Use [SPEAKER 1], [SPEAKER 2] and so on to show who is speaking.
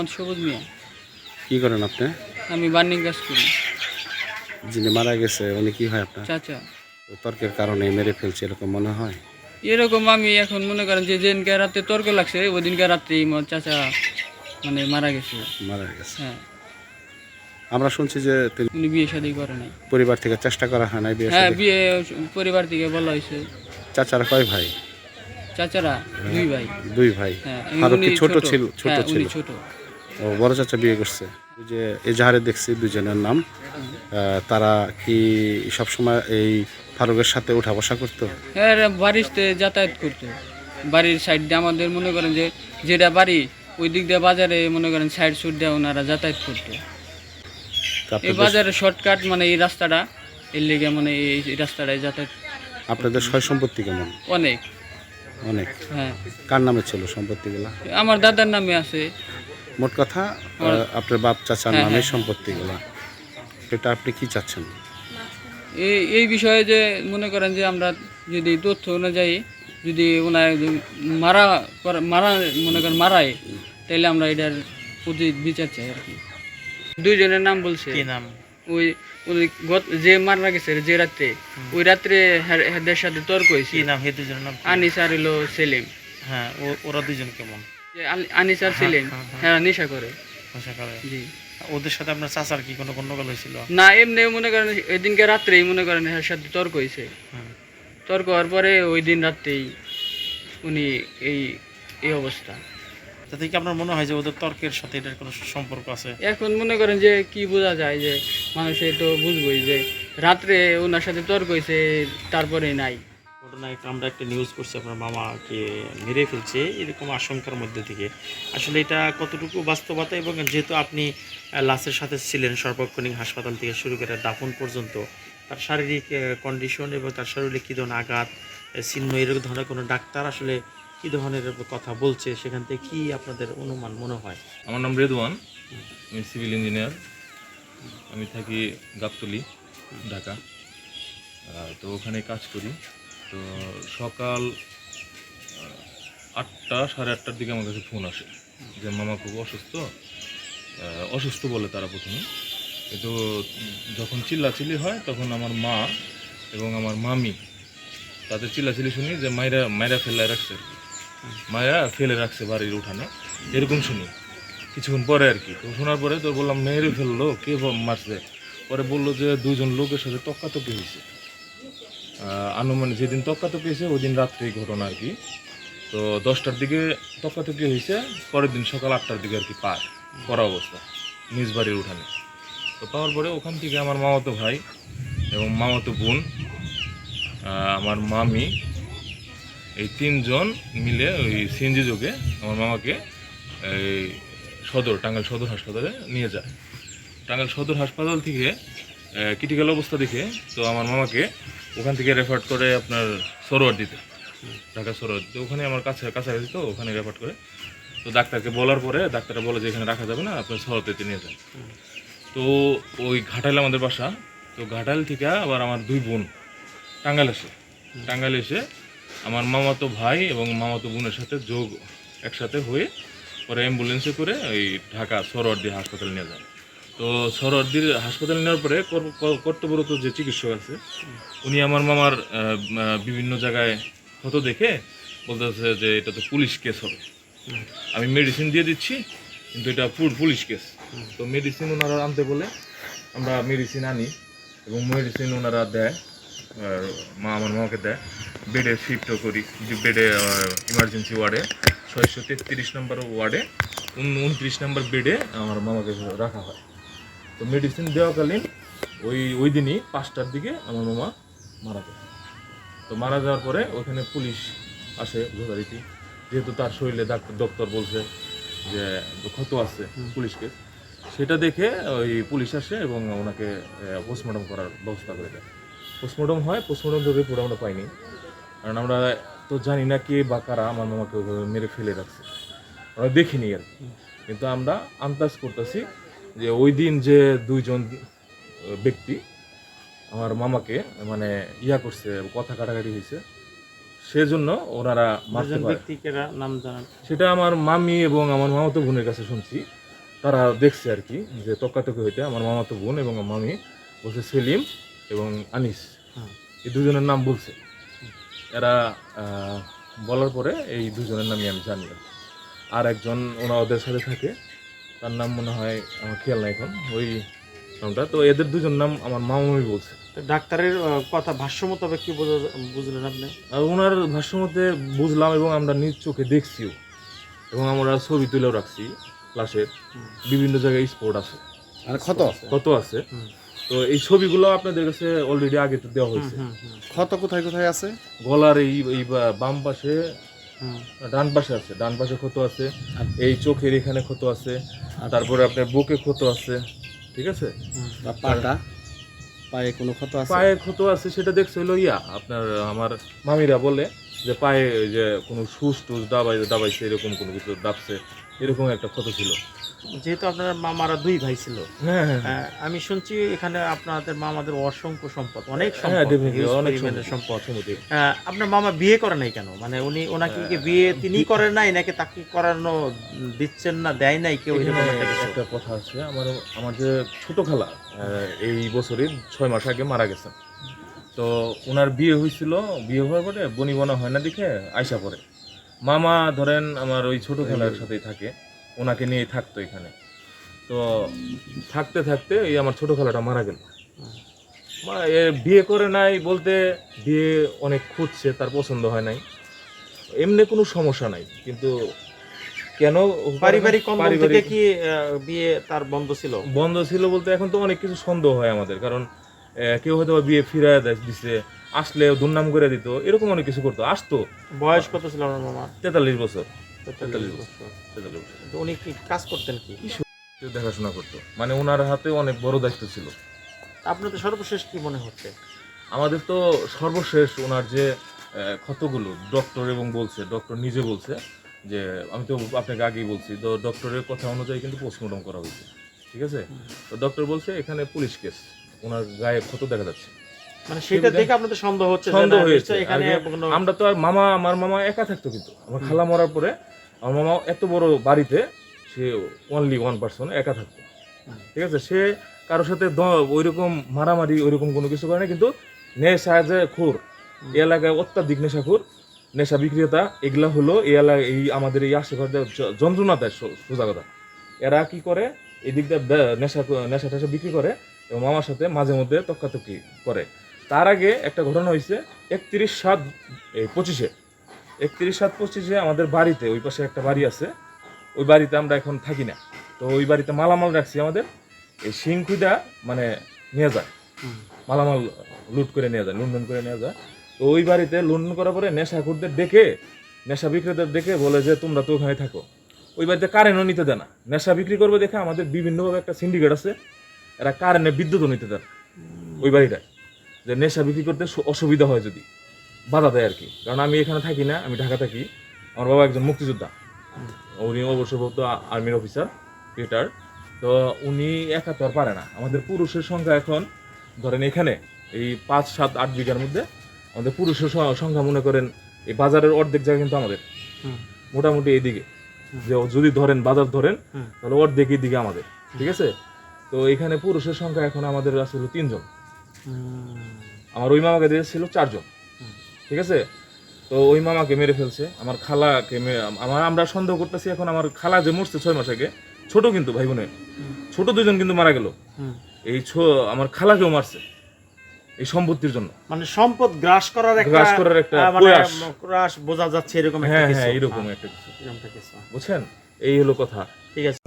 [SPEAKER 1] মোহাম্মদ সবুজ মিয়া।
[SPEAKER 2] কি করেন আপনি?
[SPEAKER 1] আমি বার্নিং কাজ করি।
[SPEAKER 2] যিনি মারা গেছে উনি কি হয় আপনার?
[SPEAKER 1] চাচা।
[SPEAKER 2] তর্কের কারণে মেরে ফেলছে এরকম মনে হয়?
[SPEAKER 1] এরকম আমি এখন মনে করেন যে যেদিনকে রাতে তর্ক লাগছে ওই দিনকে রাত্রেই মোর চাচা মানে মারা গেছে।
[SPEAKER 2] মারা গেছে।
[SPEAKER 1] হ্যাঁ।
[SPEAKER 2] আমরা শুনছি যে তিনি
[SPEAKER 1] বিয়ে শাদী করে নাই।
[SPEAKER 2] পরিবার থেকে চেষ্টা করা হয় নাই বিয়ে
[SPEAKER 1] হ্যাঁ বিয়ে পরিবার থেকে বলা হয়েছে।
[SPEAKER 2] চাচারা কয় ভাই?
[SPEAKER 1] চাচারা দুই ভাই।
[SPEAKER 2] দুই ভাই।
[SPEAKER 1] হ্যাঁ
[SPEAKER 2] ছোট ছিল ছোট
[SPEAKER 1] হ্যাঁ,
[SPEAKER 2] ছিল?
[SPEAKER 1] ছোট।
[SPEAKER 2] ও বড় চাচা বিয়ে করছে। ওই যে এজাহারে দেখছি দুজনের নাম। তারা কি সব সময় এই ফারুকের সাথে উঠা বসা করতো?
[SPEAKER 1] হ্যাঁ বাড়িতে যাতায়াত করতো। বাড়ির সাইড দিয়ে আমাদের মনে করেন যে যেটা বাড়ি ওই দিক দিয়ে বাজারে মনে করেন সাইড সুট দিয়ে ওনারা যাতায়াত করতো। এই বাজারে শর্টকাট মানে এই রাস্তাটা এর লেগে মানে এই এই রাস্তাটায় যাতায়াত
[SPEAKER 2] আপনাদের সয় সম্পত্তি কেমন?
[SPEAKER 1] অনেক।
[SPEAKER 2] অনেক।
[SPEAKER 1] হ্যাঁ।
[SPEAKER 2] কার নামে ছিল সম্পত্তিগুলা?
[SPEAKER 1] আমার দাদার নামে আছে।
[SPEAKER 2] মোট কথা আপনার বাপ চাচার
[SPEAKER 1] হ্যাঁ,
[SPEAKER 2] নামে
[SPEAKER 1] হ্যাঁ,
[SPEAKER 2] সম্পত্তিগুলা। এটা আপনি কি চাচ্ছেন?
[SPEAKER 1] এই এই বিষয়ে যে মনে করেন যে আমরা যদি তথ্য অনুযায়ী যদি ওনার মারা মারা মনে করেন মারায় তাহলে আমরা এটার প্রতি বিচার চাই আর কি। দুইজনের নাম বলছে।
[SPEAKER 3] কি নাম?
[SPEAKER 1] ওই ওই গত- যে মারা গেছে যে রাত্রে ওই রাত্রে হ্যাঁ- হ্যাঁদের সাথে তর্ক হয়েছে।
[SPEAKER 3] কি নাম? হে দুজনের নাম
[SPEAKER 1] আনিস আর হলো সেলিম।
[SPEAKER 3] হ্যাঁ ও- ওরা দুজন কেমন?
[SPEAKER 1] যে আল- আনিস আর সেলিম
[SPEAKER 3] হ্যাঁ, হ্যাঁ।
[SPEAKER 1] হ্যাঁ নেশা করে।
[SPEAKER 3] ভাষা করে।
[SPEAKER 1] জি।
[SPEAKER 3] ওদের সাথে আপনার চাচার কি কোনো গন্ডগোল হয়েছিল?
[SPEAKER 1] না এমনি মনে করেন ওই দিনকে রাত্রেই মনে করেন এর সাথে তর্ক হয়েছে। তর্ক হওয়ার পরে ওই দিন রাত্রেই উনি এই এই অবস্থা।
[SPEAKER 3] তাতে কি আপনার মনে হয় যে ওদের তর্কের সাথে এটার কোনো সম্পর্ক আছে?
[SPEAKER 1] এখন মনে করেন যে কি বোঝা যায় যে মানুষে তো বুঝবই যে রাত্রে ওনার সাথে তর্ক হয়েছে তারপরে নাই।
[SPEAKER 3] ঘটনায় আমরা একটা নিউজ করছি, আপনার মামাকে মেরে ফেলছে, এরকম আশঙ্কার মধ্যে থেকে। আসলে এটা কতটুকু বাস্তবতা এবং যেহেতু আপনি লাশের সাথে ছিলেন সর্বক্ষণিক হাসপাতাল থেকে শুরু করে দাফন পর্যন্ত, তার শারীরিক কন্ডিশন এবং তার শরীরে কী ধরনের আঘাত চিহ্ন এরকম ধরনের কোনো ডাক্তার আসলে কী ধরনের কথা বলছে, সেখান থেকে কি আপনাদের অনুমান মনে হয়?
[SPEAKER 4] আমার নাম রেদওয়ান, আমি সিভিল ইঞ্জিনিয়ার আমি থাকি গাবতলি, ঢাকা। তো ওখানে কাজ করি। তো সকাল আটটা, সাড়ে আটটার দিকে আমার কাছে ফোন আসে যে, মামা খুব অসুস্থ? অসুস্থ বলে তারা প্রথমে। কিন্তু যখন চিল্লাচিল্লি হয়, তখন আমার মা এবং আমার মামি তাদের চিল্লাচিল্লি শুনি যে মায়েরা মায়েরা ফেলে রাখছে আর কি। মায়েরা ফেলে রাখছে বাড়ির উঠানে। এরকম শুনি। কিছুক্ষণ পরে আর কি। তো শোনার পরে তো বললাম, মেরে ফেলল? কে মারছে? পরে বলল যে দুজন লোকের সাথে তক্কাতক্কি হয়েছে। আনুমানিক যেদিন তক্কাতক্কি হয়েছে ওই দিন রাত্রে ঘটনা আর কি। তো দশটার দিকে তক্কাতক্কি হয়েছে, পরের দিন সকাল আটটার দিকে আর কি পায় পড়া অবস্থা, নিজ বাড়ির উঠানে। তো পাওয়ার পরে ওখান থেকে আমার মামাতো ভাই এবং মামাতো বোন আমার মামি, এই তিনজন মিলে ওই সিএনজি যোগে আমার মামাকে এই সদর, টাঙ্গাইল সদর হাসপাতালে নিয়ে যায়। টাঙ্গাইল সদর হাসপাতাল থেকে ক্রিটিক্যাল অবস্থা দেখে। তো আমার মামাকে ওখান থেকে রেফার করে আপনার সরোয়ার দিতে ঢাকা সরোয়ার। দিতে ওখানে আমার কাছে, কাছাকাছি তো ওখানে রেফার করে। তো ডাক্তারকে বলার পরে ডাক্তাররা বলে যে এখানে রাখা যাবে না, আপনার সরোয়ারতে নিয়ে যান। তো ওই ঘাটাইল আমাদের বাসা। তো ঘাটাইল থেকে আবার আমার দুই বোন টাঙ্গাল আসে। টাঙ্গাইল এসে আমার মামাতো ভাই এবং মামাতো বোনের সাথে যোগ একসাথে হয়ে পরে অ্যাম্বুলেন্সে করে ওই ঢাকা সরোয়ার্দি হাসপাতালে নিয়ে যায় তো সরোয়ার্দির হাসপাতালে নেওয়ার পরে কর- কর- কর্তব্যরত যে চিকিৎসক আছে, উনি আমার মামার বিভিন্ন জায়গায় ক্ষত দেখে বলতেছে যে এটা তো পুলিশ কেস হবে। আমি মেডিসিন দিয়ে দিচ্ছি, কিন্তু এটা পুর পুলিশ কেস। তো মেডিসিন ওনারা আনতে বলে, আমরা মেডিসিন আনি এবং মেডিসিন ওনারা দেয় মা আমার মামাকে দেয়। বেডে শিফটও করি, যে বেডে ইমার্জেন্সি ওয়ার্ডে ছয়শো তেত্রিশ নম্বর ওয়ার্ডে উনত্রিশ নম্বর বেডে আমার মামাকে রাখা হয়। তো মেডিসিন দেওয়াকালীন ওই ওই দিনই পাঁচটার দিকে আমার মামা মারা যায়। তো মারা যাওয়ার পরে ওখানে পুলিশ আসে যথারীতি। যেহেতু তার শরীরে ডাক্তার ডক্টর বলছে যে ক্ষত আছে পুলিশকে। সেটা দেখে ওই পুলিশ আসে এবং ওনাকে পোস্টমর্টম করার ব্যবস্থা করে দেয়। পোস্টমর্টম হয় পোস্টমর্টম রিপোর্ট আমরা পাইনি। কারণ আমরা তো জানি না কে বা কারা আমার মামাকে মেরে ফেলে রাখছে। আমরা দেখিনি আর কি। কিন্তু আমরা আন্দাজ করতেছি যে ওই দিন যে দুইজন ব্যক্তি আমার মামাকে মানে ইয়া করছে কথা কাটাকাটি হয়েছে সেজন্য ওনারা মারতে
[SPEAKER 3] নাম জানান।
[SPEAKER 4] সেটা আমার মামি এবং আমার মামাতো বোনের কাছে শুনছি। তারা দেখছে আর কি যে তক্কাতকি হইতে আমার মামাতো বোন এবং মামি বলছে সেলিম এবং আনিস।
[SPEAKER 3] হুম।
[SPEAKER 4] এই দুজনের নাম বলছে। এরা বলার পরে এই দুজনের নামই আমি জানি আর আর একজন ওনা ওদের সাথে থাকে তার নাম মনে হয় আমার খেয়াল নাই এখন ওই নামটা। তো এদের দুজন নাম আমার মামামি বলছে।
[SPEAKER 3] ডাক্তারের কথা ভাষ্য মোতাবেক কি বুঝলেন আপনি?
[SPEAKER 4] আর ওনার ভাষ্য মতে বুঝলাম এবং আমরা নিজ চোখে দেখছিও। এবং আমরা ছবি তুলেও রাখছি ক্লাসের বিভিন্ন জায়গায় স্পোর্ট আছে।
[SPEAKER 2] আর ক্ষত?
[SPEAKER 4] ক্ষত আছে। তো এই ছবিগুলো আপনাদের কাছে অলরেডি আগে তো দেওয়া হয়েছে।
[SPEAKER 2] ক্ষত কোথায় কোথায় আছে?
[SPEAKER 4] গলার এই এই বা- বাম পাশে। ডান পাশে আছে ডান পাশে ক্ষত আছে এই চোখের এখানে ক্ষত আছে তারপরে আপনার বুকে ক্ষত আছে ঠিক আছে?
[SPEAKER 2] বা পাটা পায়ে কোনো ক্ষত আছে?
[SPEAKER 4] পায়ে ক্ষত আছে সেটা দেখছে হলো ইয়া আপনার আমার মামিরা বলে যে পায়ে ওই যে কোনো সুস টুস দাবাই দাবাইছে এরকম কোনো কিছু দাবছে এরকম একটা ক্ষত ছিল।
[SPEAKER 3] যেহেতু আপনার মামারা দুই ভাই ছিল
[SPEAKER 4] হ্যাঁ হ্যাঁ
[SPEAKER 3] আমি শুনছি এখানে আপনাদের মামাদের অসংখ্য সম্পদ অনেক
[SPEAKER 4] হ্যাঁ
[SPEAKER 3] সম্পদ আপনার মামা বিয়ে করে নাই কেন? মানে উনি ওনাকে কি বিয়ে তিনি করেন নাই নাকি তাকে করানো দিচ্ছেন না দেয় নাই কেউ একটা
[SPEAKER 4] কথা আছে আমার আমার যে ছোট খালা এই বছরই ছয় মাস আগে মারা গেছেন তো ওনার বিয়ে হয়েছিল বিয়ে হওয়ার পরে বনি বনা হয় না দেখে আয়সা পরে মামা ধরেন আমার ওই ছোট খেলার সাথেই থাকে। ওনাকে নিয়ে থাকতো এখানে। তো থাকতে থাকতে এই আমার ছোট খালাটা মারা গেল। মা- এ বিয়ে করে নাই বলতে বিয়ে অনেক খুঁজছে তার পছন্দ হয় নাই। এমনি কোনো সমস্যা নাই কিন্তু কেন
[SPEAKER 3] পারিবারিক থেকে কি বিয়ে তার বন্ধ ছিল?
[SPEAKER 4] বন্ধ ছিল বলতে এখন তো অনেক কিছু সন্দেহ হয় আমাদের কারণ কেউ হয়তো বা বিয়ে ফিরায় দিছে আসলে দুর্নাম করে দিত এরকম অনেক কিছু করতো আসতো।
[SPEAKER 3] বয়স কত ছিল আমার মামা
[SPEAKER 4] তেতাল্লিশ বছর।
[SPEAKER 3] তেতাল্লিশ বছর।
[SPEAKER 4] তেতাল্লিশ বছর
[SPEAKER 3] তো উনি কি কাজ করতেন কি?
[SPEAKER 4] কেউ দেখাশোনা করতো। মানে ওনার হাতে অনেক বড় দায়িত্ব ছিল।
[SPEAKER 3] আপনাদের সর্বশেষ কি মনে হচ্ছে?
[SPEAKER 4] আমাদের তো সর্বশেষ ওনার যে ক্ষতগুলো ডক্টর এবং বলছে ডক্টর নিজে বলছে যে আমি তো আপনাকে আগেই বলছি তো ডক্টরের কথা অনুযায়ী কিন্তু পোস্টমর্টম করা হয়েছে। ঠিক আছে? তো ডক্টর বলছে এখানে পুলিশ কেস ওনার গায়ে ক্ষত দেখা যাচ্ছে।
[SPEAKER 3] মানে সেটা দেখে আপনাদের সন্দেহ হচ্ছে
[SPEAKER 4] সন্দেহ হয়েছে।
[SPEAKER 3] এখানে
[SPEAKER 4] আমরা তো আর মামা আমার মামা একা থাকতো কিন্তু। আমার খালা মরার পরে আমার মামা এত বড় বাড়িতে, সে অনলি ওয়ান পার্সন একা থাকতো। ঠিক আছে? সে কারোর সাথে দ- ওইরকম মারামারি, ওইরকম কোনো কিছু করে না কিন্তু নেশা যে খুর, এই এলাকায় অত্যাধিক নেশা নেশাখুর, নেশা বিক্রেতা, এগুলা হলো এই এলাকায়, এই আমাদের এই আশেপাশে যন্ত্রণা দেয় সোজা কথা। এরা কি করে? এই দিক দিয়ে নেশা নেশা টেশা বিক্রি করে এবং মামার সাথে মাঝে মধ্যে তক্কাতক্কি করে। তার আগে একটা ঘটনা হয়েছে একত্রিশ সাত, এই পঁচিশে। একত্রিশ, সাত, পঁচিশে আমাদের বাড়িতে, ওই পাশে একটা বাড়ি আছে, ওই বাড়িতে আমরা এখন থাকি না। তো ওই বাড়িতে মালামাল রাখছি আমাদের, এই শিংকুইটা মানে নিয়ে যায়। মালামাল লুট করে নিয়ে যায়, লুণ্ঠন করে নিয়ে যায়। তো ওই বাড়িতে লুণ্ঠন করার পরে নেশা নেশাখুরদের ডেকে, নেশা বিক্রেতার ডেকে বলে যে, তোমরা তো ওখানে থাকো। ওই বাড়িতে কারেন্টও নিতে দেয় না। নেশা বিক্রি করবে দেখে আমাদের বিভিন্নভাবে একটা সিন্ডিকেট আছে, এরা কারেন্টে বিদ্যুৎও নিতে দেয় ওই বাড়িটায়, যে নেশা বিক্রি করতে অসুবিধা হয় যদি। বাধা দেয় আর কি। কারণ আমি এখানে থাকি না আমি ঢাকা থাকি। আমার বাবা একজন মুক্তিযোদ্ধা। উনি অবসরপ্রাপ্ত আর্মির অফিসার রিটায়ার তো উনি একা তো আর পারে না। আমাদের পুরুষের সংখ্যা এখন ধরেন এখানে এই পাঁচ সাত আট বিঘার মধ্যে আমাদের পুরুষের সংখ্যা মনে করেন এই বাজারের অর্ধেক জায়গা কিন্তু আমাদের। মোটামুটি এইদিকে। যে যদি ধরেন বাজার ধরেন তাহলে অর্ধেক এইদিকে আমাদের। ঠিক আছে? তো এখানে পুরুষের সংখ্যা এখন আমাদের আসলে তিনজন। আমার ওই মামাকে দিয়েছিল চারজন। ঠিক আছে? তো ওই মামাকে মেরে ফেলছে। আমার খালাকে আমার আমরা সন্দেহ করতেছি এখন আমার খালা যে মরছে ছয় মাস আগে ছোট কিন্তু ভাই বোনে ছোট দুজন কিন্তু মারা গেল। এই ছো- আমার খালাকেও মারছে এই সম্পত্তির জন্য।
[SPEAKER 3] মানে সম্পদ গ্রাস করার একটা
[SPEAKER 4] গ্রাস করার একটা
[SPEAKER 3] মানে
[SPEAKER 4] প্রয়াস।
[SPEAKER 3] গ্রাস বোঝা যাচ্ছে এরকম একটা
[SPEAKER 4] হ্যাঁ
[SPEAKER 3] কিছু।
[SPEAKER 4] হ্যাঁ
[SPEAKER 3] হ্যাঁ, এরকম একটা কিছু।
[SPEAKER 4] বুঝছেন? এই হলো কথা।
[SPEAKER 3] ঠিক আছে।